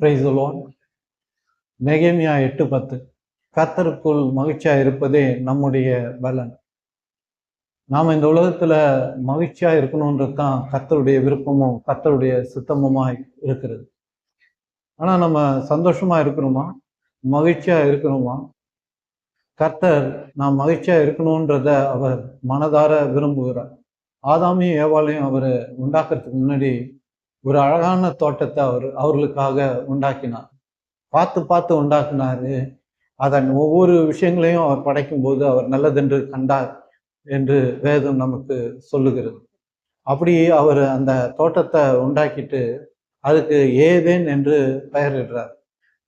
பிரைசுலோன் நெகேமியா எட்டு பத்து. கர்த்தருக்குள் மகிழ்ச்சியா இருப்பதே நம்முடைய பலன். நாம் இந்த உலகத்தில் மகிழ்ச்சியா இருக்கணுன்றது தான் கர்த்தருடைய விருப்பமும் கர்த்தருடைய சித்தமுமாய் இருக்கிறது. ஆனா நம்ம சந்தோஷமா இருக்கிறோமா மகிழ்ச்சியா இருக்கணுமா? கர்த்தர் நாம் மகிழ்ச்சியா இருக்கணுன்றத அவர் மனதார விரும்புகிறார். ஆதாமியும் ஏவாளையும் அவர் உண்டாக்குறதுக்கு முன்னாடி ஒரு அழகான தோட்டத்தை அவர் அவர்களுக்காக உண்டாக்கினார். பார்த்து பார்த்து உண்டாக்குனாரு. அதன் ஒவ்வொரு விஷயங்களையும் அவர் படைக்கும்போது அவர் நல்லதென்று கண்டார் என்று வேதம் நமக்கு சொல்லுகிறது. அப்படி அவர் அந்த தோட்டத்தை உண்டாக்கிட்டு அதுக்கு ஏதேன் என்று பெயரிடுறார்.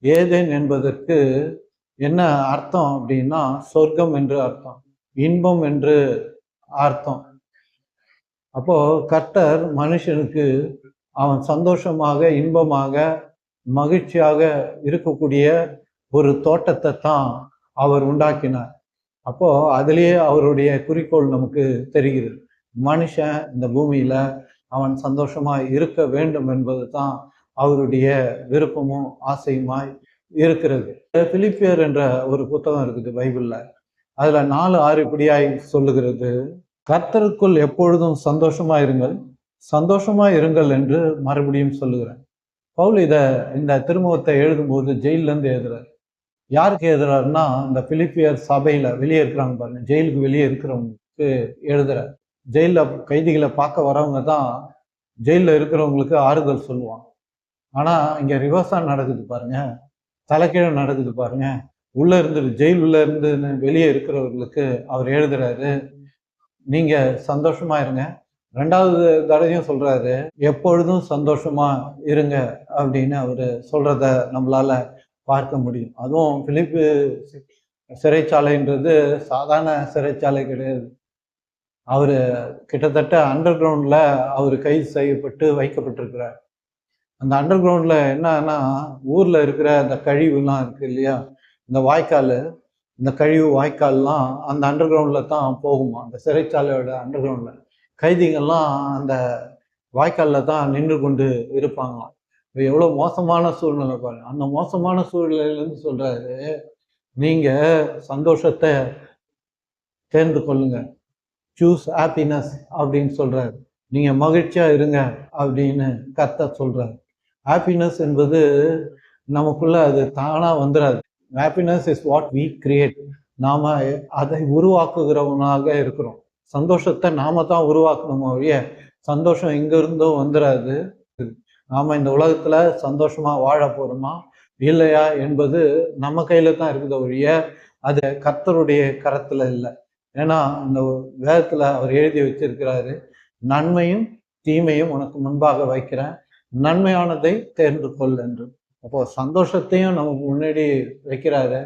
ஏதேன் என்பதற்கு என்ன அர்த்தம் அப்படின்னா சொர்க்கம் என்று அர்த்தம் இன்பம் என்று அர்த்தம். அப்போ கர்த்தர் மனுஷனுக்கு அவன் சந்தோஷமாக இன்பமாக மகிழ்ச்சியாக இருக்கக்கூடிய ஒரு தோட்டத்தை தான் அவர் உண்டாக்கினார். அப்போ அதுலேயே அவருடைய குறிக்கோள் நமக்கு தெரிகிறது. மனுஷன் இந்த பூமியில அவன் சந்தோஷமா இருக்க வேண்டும் என்பது தான் அவருடைய விருப்பமும் ஆசையுமாய் இருக்கிறது. பிலிப்பியர் என்ற ஒரு புத்தகம் இருக்குது பைபிளில். அதில் நாலு ஆறு இப்படியாய் சொல்லுகிறது. கர்த்தருக்குள் எப்பொழுதும் சந்தோஷமா இருங்கள் சந்தோஷமாக இருங்கள் என்று மறுபடியும் சொல்லுகிறேன். பவுல் இதை இந்த திருமுகத்தை எழுதும்போது ஜெயிலேருந்து எழுதுறாரு. யாருக்கு எழுதுறாருன்னா இந்த பிலிப்பியர் சபையில் வெளியே இருக்கிறாங்க பாருங்க ஜெயிலுக்கு வெளியே இருக்கிறவங்களுக்கு எழுதுறாரு. ஜெயிலில் கைதிகளை பார்க்க வரவங்க தான் ஜெயிலில் இருக்கிறவங்களுக்கு ஆறுதல் சொல்லுவான் ஆனால் இங்கே ரிவர்ஸாக நடக்குது பாருங்க. தலைக்கீழ நடக்குது பாருங்க. உள்ளே இருந்து ஜெயில் உள்ளே இருந்து வெளியே இருக்கிறவர்களுக்கு அவர் எழுதுறாரு. நீங்கள் சந்தோஷமாக இருங்க. ரெண்டாவது தடவையும் சொல்றாரு எப்பொழுதும் சந்தோஷமா இருங்க அப்படின்னு அவரு சொல்றத நம்மளால பார்க்க முடியும். அதுவும் பிலிப்பு சிறைச்சாலைன்றது சாதாரண சிறைச்சாலை கிடையாது. அவர் கிட்டத்தட்ட அண்டர் கிரவுண்டில் அவர் கைது செய்யப்பட்டு வைக்கப்பட்டிருக்கிறார். அந்த அண்டர் கிரவுண்டில் என்னன்னா ஊரில் இருக்கிற அந்த கழிவுலாம் இருக்கு இல்லையா? இந்த வாய்க்கால் இந்த கழிவு வாய்க்கால்லாம் அந்த அண்டர் கிரவுண்டில் தான் போகுமா? அந்த சிறைச்சாலையோட அண்டர் கிரவுண்டில் கைதிகள்லாம் அந்த வாய்க்காலில் தான் நின்று கொண்டு இருப்பாங்களாம் இப்போ எவ்வளோ மோசமான சூழ்நிலை பாருங்க. அந்த மோசமான சூழ்நிலையிலேருந்து சொல்கிறாரு நீங்கள் சந்தோஷத்தை தேர்ந்து கொள்ளுங்க. சூஸ் ஹாப்பினஸ் அப்படின்னு சொல்கிறாரு நீங்கள் மகிழ்ச்சியாக இருங்க அப்படின்னு கத்த சொல்கிறார் ஹாப்பினஸ் என்பது நமக்குள்ளே அது தானாக வந்துடாது happiness is what we create நாம் அதை உருவாக்குகிறவனாக இருக்கிறோம். சந்தோஷத்தை நாம தான் உருவாக்கணுமோ ஒழிய சந்தோஷம் எங்கிருந்தோ வந்துடாது நாம இந்த உலகத்துல சந்தோஷமா வாழ போறோமா? இல்லையா என்பது நம்ம கையில தான் இருக்குது ஒழிய அது கர்த்தருடைய கரத்துல இல்லை. ஏன்னா அந்த வேதத்துல அவர் எழுதி வச்சிருக்கிறாரு நன்மையும் தீமையும் உனக்கு முன்பாக வைக்கிறேன். நன்மையானதை தேர்ந்து கொள் என்று. அப்போ சந்தோஷத்தையும் நமக்கு முன்னாடி வைக்கிறாரு.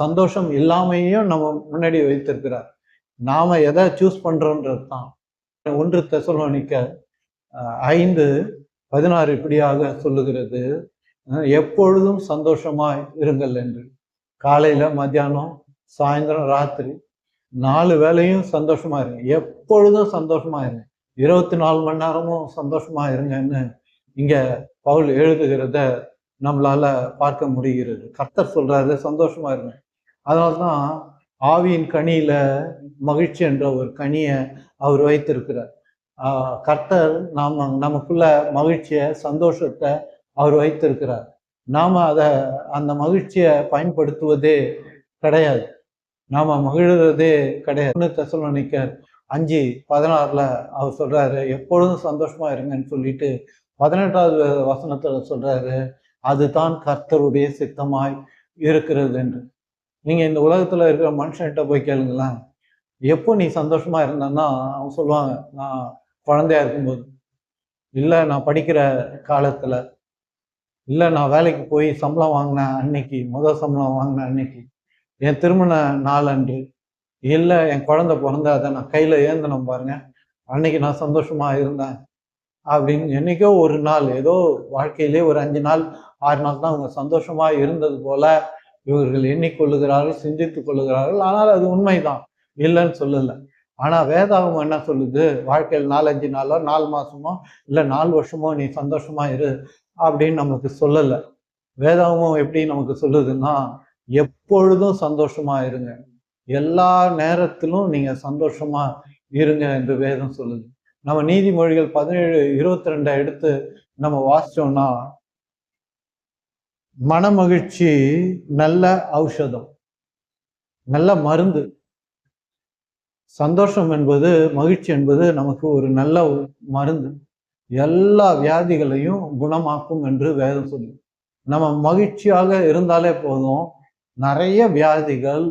சந்தோஷம் இல்லாமையும் நம்ம முன்னாடி வைத்திருக்கிறார். நாம எதை சூஸ் பண்ணுறோன்றது தான். ஒன்று தெசலோனிக்க ஐந்து பதினாறு இப்படியாக சொல்லுகிறது. எப்பொழுதும் சந்தோஷமாய் இருங்கள் என்று. காலையில மத்தியானம் சாயந்தரம் ராத்திரி. நாலு வேலையும் சந்தோஷமா இருங்க. எப்பொழுதும் சந்தோஷமா இருங்க. இருபத்தி நாலு மணி நேரமும் சந்தோஷமா இருங்கன்னு இங்க பவுல் எழுதுகிறத நம்மளால பார்க்க முடிகிறது. கர்த்தர் சொல்றாரு சந்தோஷமா இருங்க. அதனால்தான் ஆவியின் கனியில மகிழ்ச்சி என்ற ஒரு கனியை அவர் வைத்திருக்கிறார். கர்த்தர் நாம நமக்குள்ள மகிழ்ச்சியை சந்தோஷத்தை அவர் வைத்திருக்கிறார். நாம அதை அந்த மகிழ்ச்சியை பயன்படுத்துவதே கிடையாது. நாம மகிழ்றதே கிடையாது. தெசலோனிக்கர் அஞ்சு பதினாறுல அவர் சொல்றாரு எப்பொழுதும் சந்தோஷமா இருங்கன்னு சொல்லிட்டு பதினெட்டாவது வசனத்துல சொல்றாரு அதுதான் கர்த்தருடைய சித்தமாய் இருக்கிறது என்று. நீங்கள் இந்த உலகத்தில் இருக்கிற மனுஷன்கிட்ட போய் கேளுங்களேன். எப்போ நீ சந்தோஷமாக இருந்தன்னா அவங்க சொல்லுவாங்க நான் குழந்தையா இருக்கும்போது இல்லை நான் படிக்கிற காலத்தில் இல்லை நான் வேலைக்கு போய் சம்பளம் வாங்கினேன் அன்னைக்கு முதல் சம்பளம் வாங்கினேன் அன்னைக்கு என் திருமண நாள் அன்று இல்லை என் குழந்தை பிறந்த அதை நான் கையில் ஏந்தினோம் பாருங்க அன்னைக்கு நான் சந்தோஷமாக இருந்தேன். அப்படின்னு என்னைக்கோ ஒரு நாள் ஏதோ வாழ்க்கையிலே ஒரு அஞ்சு நாள் ஆறு நாள் தான் அவங்க சந்தோஷமாக இருந்தது போல் இவர்கள் எண்ணிக்கொள்ளுகிறார்கள் சிந்தித்துக் கொள்ளுகிறார்கள். ஆனால் அது உண்மைதான். இல்லைன்னு சொல்லலை. ஆனால் வேதாகம் என்ன சொல்லுது? வாழ்க்கையில் நாலஞ்சு நாளோ நாலு மாசமோ இல்லை நாலு வருஷமோ நீ சந்தோஷமா இரு அப்படின்னு நமக்கு சொல்லலை. வேதாகமம் எப்படி நமக்கு சொல்லுதுன்னா எப்பொழுதும் சந்தோஷமா இருங்க. எல்லா நேரத்திலும் நீங்க சந்தோஷமா இருங்க என்று வேதம் சொல்லுது. நம்ம நீதிமொழிகள் பதினேழு இருபத்தி ரெண்டை எடுத்து நம்ம வாசிச்சோம்னா மனமகிழ்ச்சி நல்ல ஔஷதம் நல்ல மருந்து. சந்தோஷம் என்பது மகிழ்ச்சி என்பது நமக்கு ஒரு நல்ல மருந்து. எல்லா வியாதிகளையும் குணமாக்கும் என்று வேதம் சொல்லும் நம்ம மகிழ்ச்சியாக இருந்தாலே போதும். நிறைய வியாதிகள்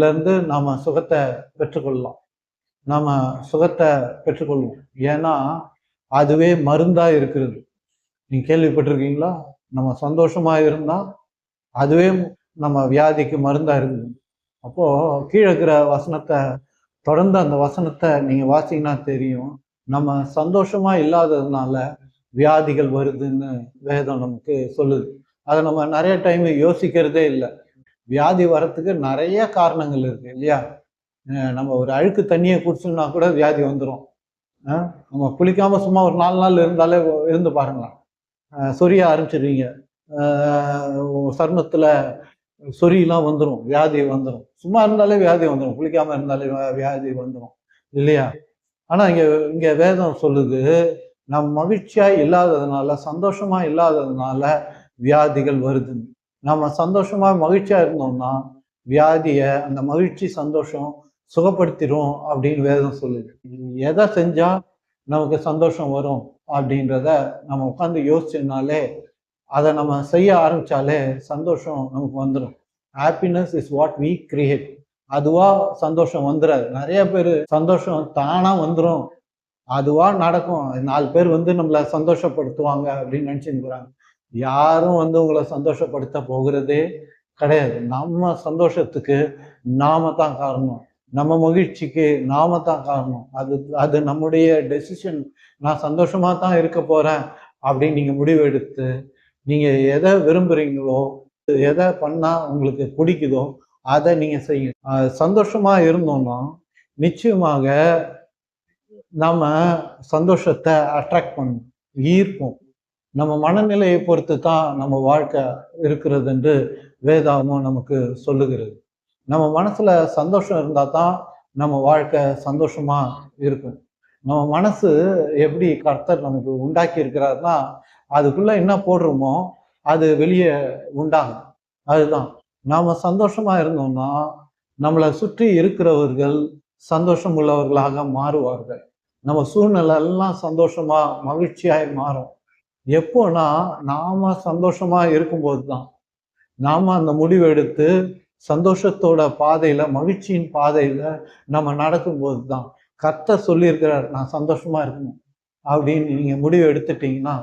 இருந்து நாம சுகத்தை பெற்றுக்கொள்ளலாம். நாம சுகத்தை பெற்றுக்கொள்வோம். ஏன்னா அதுவே மருந்தா இருக்கிறது. நீங்க கேள்விப்பட்டிருக்கீங்களா? நம்ம சந்தோஷமாக இருந்தால் அதுவே நம்ம வியாதிக்கு மருந்தாக இருக்குது அப்போது கீழே இருக்கிற வசனத்தை தொடர்ந்து அந்த வசனத்தை நீங்கள் வாசிங்கன்னா தெரியும். நம்ம சந்தோஷமாக இல்லாததுனால வியாதிகள் வருதுன்னு வேதம் நமக்கு சொல்லுது. அதை நம்ம நிறைய டைம் யோசிக்கிறதே இல்லை. வியாதி வரத்துக்கு நிறைய காரணங்கள் இருக்குது இல்லையா? நம்ம ஒரு அழுக்கு தண்ணியை குடிச்சோம்னா கூட வியாதி வந்துடும் நம்ம குளிக்காமல் சும்மா ஒரு நாலு நாள் இருந்தாலே இருந்து பாருங்களேன். சொரிய ஆரம்பிச்சிருவீங்க. சர்மத்தில் சொரியெல்லாம் வந்துடும் வியாதி வந்துடும் சும்மா இருந்தாலே வியாதி வந்துடும் குளிக்காம இருந்தாலே வியாதி வந்துடும் இல்லையா? ஆனால் இங்கே இங்கே வேதம் சொல்லுது நம் மகிழ்ச்சியாக இல்லாததுனால சந்தோஷமாக இல்லாததுனால வியாதிகள் வருது. நம்ம சந்தோஷமாக மகிழ்ச்சியாக இருந்தோம்னா வியாதியை அந்த மகிழ்ச்சி சந்தோஷம் சுகப்படுத்திடும் அப்படின்னு வேதம் சொல்லுது. எதை செஞ்சால் நமக்கு சந்தோஷம் வரும்? அப்படின்றத நம்ம உட்காந்து யோசிச்சோம்னாலே அதை நம்ம செய்ய ஆரம்பிச்சாலே சந்தோஷம் நமக்கு வந்துடும் happiness is what we create அதுவா சந்தோஷம் வந்துடாது நிறைய பேர் சந்தோஷம் தானா வந்துடும் அதுவா நடக்கும். நாலு பேர் வந்து நம்மளை சந்தோஷப்படுத்துவாங்க அப்படின்னு நினச்சிருக்கிறாங்க யாரும் வந்து உங்களை சந்தோஷப்படுத்த போகிறதே கிடையாது. நம்ம சந்தோஷத்துக்கு நாம தான் காரணம். நம்ம மகிழ்ச்சிக்கு நாம தான் காரணம். அது அது நம்முடைய டெசிஷன் நான் சந்தோஷமா தான் இருக்க போறேன் அப்படின்னு நீங்க முடிவு எடுத்து நீங்க எதை விரும்புறீங்களோ எதை பண்ணா உங்களுக்கு பிடிக்குதோ அதை நீங்க செய்யுங்க. அஹ் சந்தோஷமா இருந்தோம்னா நிச்சயமாக நம்ம சந்தோஷத்தை அட்ராக்ட் பண்ணும் ஈர்ப்போம். நம்ம மனநிலையை பொறுத்து தான் நம்ம வாழ்க்கை இருக்கிறது என்று வேதாகமும் நமக்கு சொல்லுகிறது. நம்ம மனசுல சந்தோஷம் இருந்தா தான் நம்ம வாழ்க்கை சந்தோஷமா இருக்கும். நம்ம மனசு எப்படி கர்த்தர் நமக்கு உண்டாக்கி இருக்கிறாருன்னா அதுக்குள்ள என்ன போடுறோமோ அது வெளியே உண்டாகும். அதுதான். நாம சந்தோஷமா இருந்தோம்னா நம்மளை சுற்றி இருக்கிறவர்கள் சந்தோஷம் உள்ளவர்களாக மாறுவார்கள். நம்ம சூழ்நிலை எல்லாம் சந்தோஷமா மகிழ்ச்சியாய் மாறும். எப்போனா நாம சந்தோஷமா இருக்கும்போது தான் நாம அந்த முடிவு எடுத்து சந்தோஷத்தோட பாதையில் மகிழ்ச்சியின் பாதையில நம்ம நடக்கும்போது தான் கர்த்தர் சொல்லியிருக்கிறார் நான் சந்தோஷமா இருக்கணும். அப்படின்னு நீங்க முடிவு எடுத்துட்டீங்கன்னா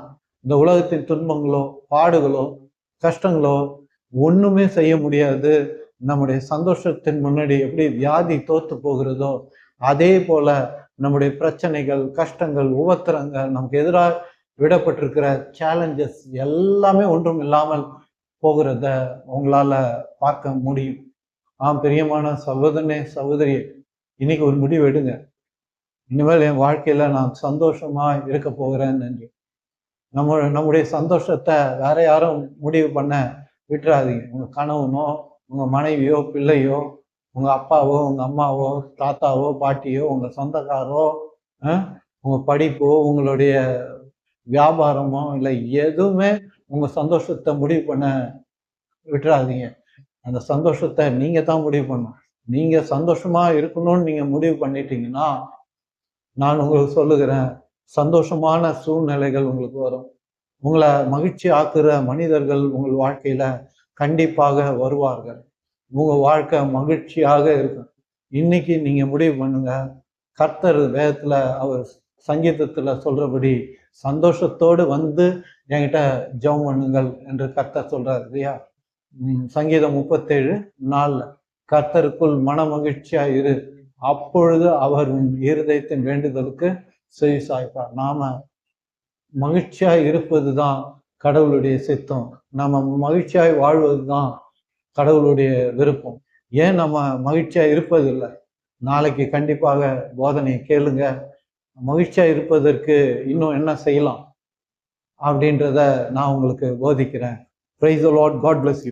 இந்த உலகத்தின் துன்பங்களோ பாடுகளோ கஷ்டங்களோ ஒண்ணுமே செய்ய முடியாது. நம்முடைய சந்தோஷத்தின் முன்னாடி எப்படி வியாதி தோத்து போகிறதோ அதே போல நம்முடைய பிரச்சனைகள் கஷ்டங்கள் உபத்திரங்கள் நமக்கு எதிராக விடப்பட்டிருக்கிற சேலஞ்சஸ் எல்லாமே ஒன்றும் இல்லாமல் போகிறத உங்களால் பார்க்க முடியும். ஆம் பிரியமான சகோதரனே சகோதரியே இன்னைக்கு ஒரு முடிவு எடுங்க. இனிமேல் என் வாழ்க்கையில் நான் சந்தோஷமாக இருக்க போகிறேன் என்று நம்ம நம்முடைய சந்தோஷத்தை வேற யாரும் முடிவு பண்ண விட்டுறாதீங்க. உங்கள் கணவனோ உங்கள் மனைவியோ பிள்ளையோ உங்கள் அப்பாவோ உங்கள் அம்மாவோ தாத்தாவோ பாட்டியோ உங்கள் சொந்தக்காரோ உங்கள் படிப்போ உங்களுடைய வியாபாரமோ இல்லை எதுவுமே உங்கள் சந்தோஷத்தை முடிவு பண்ண விட்டுறாதீங்க. அந்த சந்தோஷத்தை நீங்கள் தான் முடிவு பண்ணணும். நீங்கள் சந்தோஷமாக இருக்கணும்னு நீங்கள் முடிவு பண்ணிட்டீங்கன்னா நான் உங்களுக்கு சொல்லுகிறேன் சந்தோஷமான சூழ்நிலைகள் உங்களுக்கு வரும். உங்களை மகிழ்ச்சி ஆக்குற மனிதர்கள் உங்கள் வாழ்க்கையில் கண்டிப்பாக வருவார்கள். உங்கள் வாழ்க்கை மகிழ்ச்சியாக இருக்கும். இன்னைக்கு நீங்கள் முடிவு பண்ணுங்க. கர்த்தர் வேதத்தில் அவர் சங்கீதத்தில் சொல்கிறபடி சந்தோஷத்தோடு வந்து என்கிட்ட ஜெபம் பண்ணுங்கள் என்று கர்த்தர் சொல்கிறார் இல்லையா? சங்கீதம் முப்பத்தேழு நாளில் கர்த்தருக்குள் மன மகிழ்ச்சியாக இரு. அப்பொழுது அவர் உன் இருதயத்தின் வேண்டுதலுக்கு செவி சாய்ப்பார் நாம் மகிழ்ச்சியாக இருப்பது தான் கடவுளுடைய சித்தம். நம்ம மகிழ்ச்சியாய் வாழ்வது தான் கடவுளுடைய விருப்பம். ஏன் நம்ம மகிழ்ச்சியாக இருப்பதில்லை? நாளைக்கு கண்டிப்பாக போதனையை கேளுங்க. மகிழ்ச்சியா இருப்பதற்கு இன்னும் என்ன செய்யலாம்? அப்படின்றத நான் உங்களுக்கு போதிக்கிறேன். Praise Lord God bless you